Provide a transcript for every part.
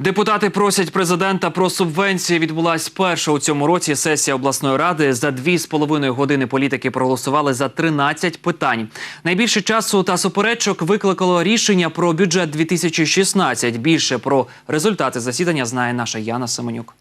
Депутати просять президента про субвенції. Відбулась перша у цьому році сесія обласної ради. За дві з половиною години політики проголосували за 13 питань. Найбільше часу та суперечок викликало рішення про бюджет 2016. Більше про результати засідання знає наша Яна Семенюк.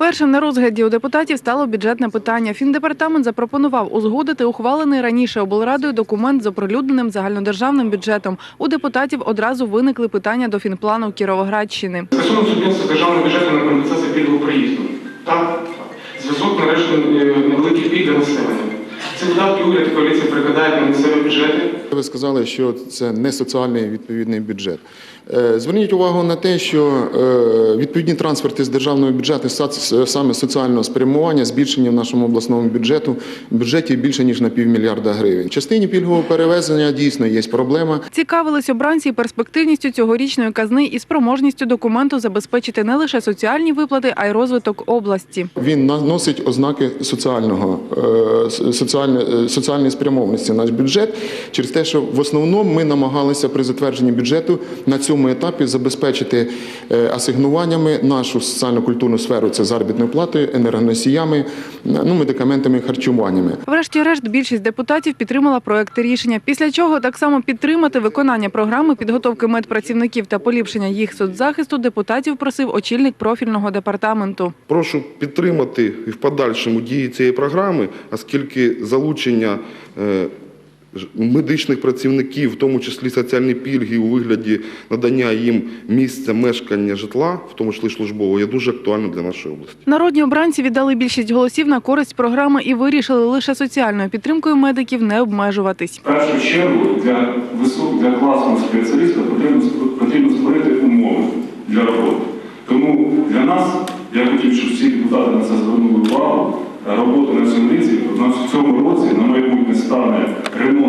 Першим на розгляді у депутатів стало бюджетне питання. Фіндепартамент запропонував узгодити ухвалений раніше облрадою документ з оприлюдненим загальнодержавним бюджетом. У депутатів одразу виникли питання до фінплану Кіровоградщини. Скасовано субвенцію з державного бюджету на компенсацію пільгового проїзду. Так, зв'язок нарешті е, невеликих пільг для населення. Ці видатки уряд і коаліція прикладають на місцеві бюджети. Ви сказали, що це не соціальний відповідний бюджет. Е, Зверніть увагу на те, що е, відповідні трансферти з державного бюджету саме соціального спрямування збільшення в нашому обласному бюджету бюджеті більше ніж на півмільярда гривень. В частині пільгового перевезення дійсно є проблема. Цікавились обранці перспективністю цьогорічної казни і спроможністю документу забезпечити не лише соціальні виплати, а й розвиток області. Він на- носить ознаки соціального е, соціальної спрямованості наш бюджет через те, що в основному ми намагалися при затвердженні бюджету на цьому етапі забезпечити е, асигнуваннями нашу соціально-культурну сферу це заробітною платою, енергоносіями, ну медикаментами, харчуваннями. Врешті-решт, більшість депутатів підтримала проекти рішення. Після чого так само підтримати виконання програми підготовки медпрацівників та поліпшення їх соцзахисту депутатів просив очільник профільного департаменту. Прошу підтримати і в подальшому дії цієї програми, оскільки залучення е, медичних працівників, в тому числі соціальні пільги у вигляді надання їм місця мешкання житла, в тому числі службового, є дуже актуальним для нашої області. Народні обранці віддали більшість голосів на користь програми і вирішили лише соціальною підтримкою медиків не обмежуватись. В першу чергу для висок для класного спеціаліста потрібно потрібно створити умови для роботи. Тому для нас я хотів, щоб всі депутати на це звернули увагу. Роботу на цьому нас в цьому році на майбутнє стане ремонт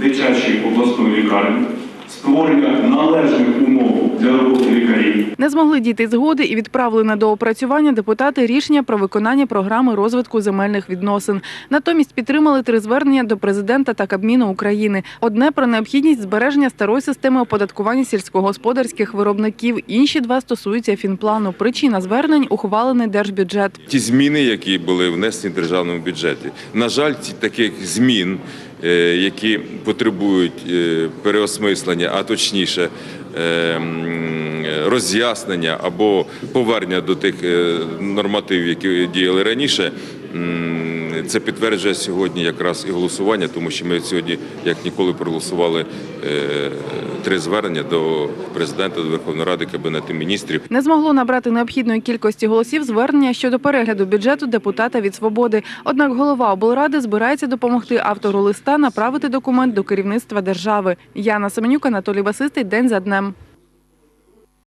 дитячої обласної лікарні, створення належних умов для роботи лікарів. Не змогли дійти згоди і відправили на доопрацювання депутати рішення про виконання програми розвитку земельних відносин. Натомість підтримали три звернення до президента та Кабміну України. Одне про необхідність збереження старої системи оподаткування сільськогосподарських виробників. Інші два стосуються фінплану. Причина звернень ухвалений держбюджет. ті зміни, які були внесені в державному бюджеті. На жаль, ці таких змін, які потребують е, переосмислення, а точніше. е, Роз'яснення або повернення до тих е, нормативів, які діяли раніше, це підтверджує сьогодні якраз і голосування, тому що ми сьогодні, як ніколи, проголосували е, три звернення до президента, до Верховної Ради, Кабінету міністрів. Не змогло набрати необхідної кількості голосів звернення щодо перегляду бюджету депутата від свободи. Однак голова облради збирається допомогти автору листа направити документ до керівництва держави. Яна Семенюк, Анатолій Басистий. День за днем.